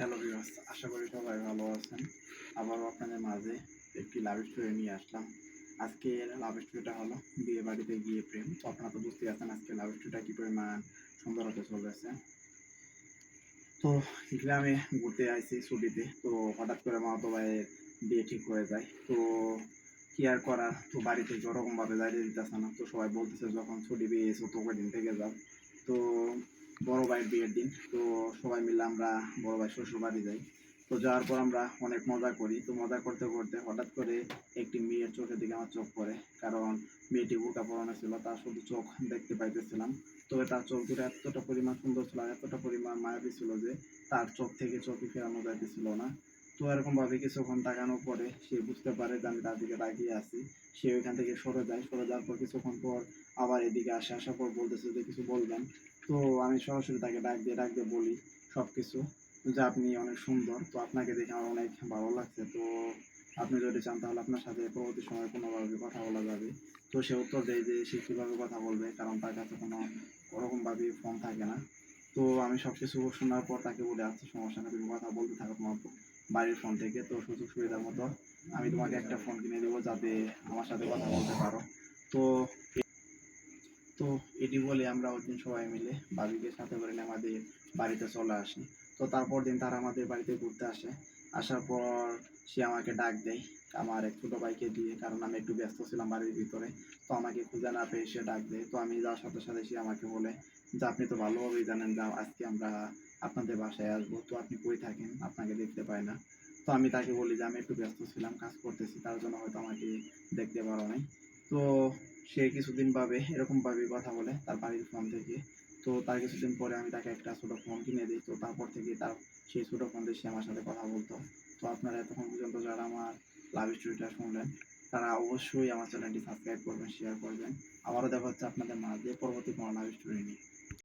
Hello viewers আশা করি সবাই ভালো আছেন। আবারও আপনাদের মাঝে একটি লাভ স্টোরি নিয়ে আসলাম। আজকে লাভ স্টোরিটা হলো বিয়ে বাড়িতে গিয়ে প্রেম। তো আপনারা তো বুঝতেই পারছেন আজকে লাভ স্টোরিটা কি পরিমাণ সুন্দর হতে চলেছে। তো গ্রামে ঘুরতে আইছি ছুটিতে। তো হঠাৎ করে মা মামাতো ভাইয়ের বিয়ে ঠিক হয়ে যায়। তো কি আর করার? তো বাড়িতে ওরকমভাবে যাইতে দিতেছে না। তো সবাই বলতেছে যখন ছুটি পেয়েছ তো কদিন থেকে যাও। তো বড় ভাইয়ের বিয়ের দিন। তো সবাই মিলে আমরা বড় ভাই শ্বশুর বাড়ি যাই। তো যাওয়ার পর আমরা অনেক মজা করি। তো মজা করতে করতে হঠাৎ করে একটি মেয়ের চোখের দিকে আমার চোখ পড়ে। কারণ মেয়েটি বোকা পড়ানো ছিল, তার শুধু চোখ দেখতে পাইতেছিলাম। তবে তার চোখ দুটো এতটা পরিমাণ সুন্দর ছিল এতটা পরিমাণ মায়াবী ছিল যে তার চোখ থেকে চোখে ফেরানো যাইতেছিল না। তো এরকম ভাবে কিছুক্ষণ তাকানোর পরে সে বুঝতে পারে যে আমি তার দিকে তাকিয়ে আছি। সে ওইখান থেকে সরে যায়। সরে যাওয়ার পর কিছুক্ষণ পর আবার এদিকে আসে। আসার পর বলতেছে যে কিছু বলবেন। তো আমি সরাসরি তাকে ডাক দিয়ে ডাক দিয়ে বলি সব কিছু যে আপনি অনেক সুন্দর, তো আপনাকে দেখে আমার অনেক ভালো লাগছে। তো আপনি যদি চান তাহলে আপনার সাথে পরবর্তী সময় কোনোভাবে কথা বলা যাবে। তো সে উত্তর দেয় যে সে কীভাবে কথা বলবে, কারণ তার কাছে কোনো ওরকমভাবে ফোন থাকে না। তো আমি সব কিছু শোনার পর তাকে বলে আসছি সমস্যা না তুমি কথা বলতে থাকো তোমার বাড়ির ফোন থেকে। তো সুযোগ সুবিধার মতো আমি তোমাকে একটা ফোন কিনে দেবো যাতে আমার সাথে কথা বলতে পারো। তো তো এটি বলে আমরা ওই দিন সবাই মিলে বাবিকে সাথে করে আমাদের বাড়িতে চলে আসি। তো তারপর দিন তারা আমাদের বাড়িতে ঘুরতে আসে। আসার পর সে আমাকে ডাক দেয়, আমার এক ছোটো ভাইকে দিয়ে, কারণ আমি একটু ব্যস্ত ছিলাম বাড়ির ভিতরে, তো আমাকে খুঁজে না পেয়ে সে ডাক দেয়। তো আমি যাওয়ার সাথে সাথে সে আমাকে বলে, যে, আপনি তো ভালোভাবেই জানেন যে, আজকে আমরা আপনাদের বাসায় আসব, তো আপনি কই থাকেন? আপনাকে দেখতে পাই না। তো আমি তাকে বলি যে, আমি একটু ব্যস্ত ছিলাম, কাজ করতেছি, তার জন্য হয়তো আমাকে দেখতে পারো নাই। তো সে কিছুদিন পাবে এরকম পাবে কথা বলে তার বাড়ির ফোন থেকে। তো তার কিছুদিন পরে আমি তাকে একটা ছোট ফোন কিনে দিই। তো তারপর থেকে তার, সেই ছোটো ফোন দিয়ে সে আমার সাথে কথা বলতো। তো আপনারা এতক্ষণ পর্যন্ত যারা আমার লাভ স্টোরিটা শুনলেন, তারা অবশ্যই আমার চ্যানেলটি সাবস্ক্রাইব করবেন শেয়ার করবেন। আবারও দেখা হচ্ছে আপনাদের মাঝে পরবর্তী কোনো লাভ স্টোরি নিয়ে।